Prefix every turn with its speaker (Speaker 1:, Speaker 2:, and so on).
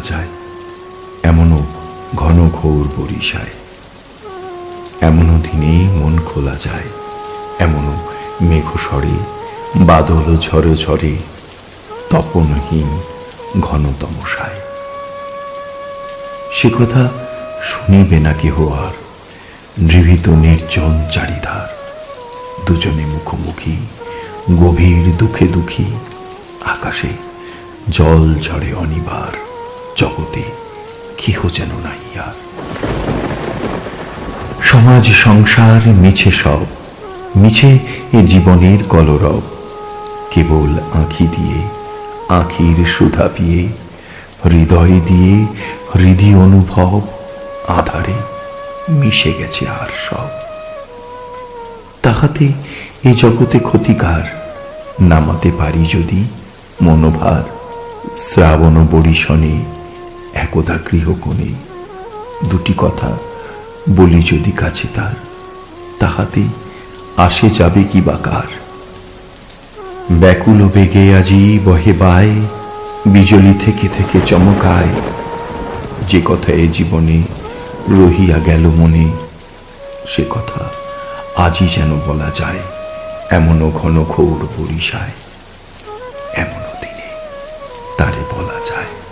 Speaker 1: যায়, এমনও ঘন ঘোর বরিশায়। এমনও দিনে মন খোলা যায়, এমনও মেঘ সরে, বাদল ঝরে ঝরে, তপনহীন ঘন তমসায়। সে কথা শুনিবে না কেহ আর, নিভৃত নির্জন চারিধার। দুজনে মুখোমুখি, গভীর দুঃখে দুঃখী আকাশে। জল ঝরে অনিবার, জগতে কেহ যেন নাই আর সমাজ সংসার মিছে সব, মিছে এ জীবনের কলরব। কেবল আঁখি দিয়ে, আঁখির সুধা পিয়ে, হৃদয় দিয়ে, হৃদি অনুভব, আধারে মিশে গেছে আর সব। তাহাতে এ জগতে ক্ষতিকার, নামাতে পারি যদি মনোভার। শ্রাবণ বরিশনে একদা গৃহকোণে। দুটি কথা বলি যদি কাছে তার, তাহাতে আসে যাবে কি বাকার ব্যাকুল বেগে আজি বহে বায়, বিজলি থেকে থেকে চমকায়। যে কথা এ জীবনে রহিয়া গেল মনে, সে কথা আজই যেন বলা যায়, এমনও ঘন ঘোর বরিশায়। এমনও দিনে তারে বলা যায়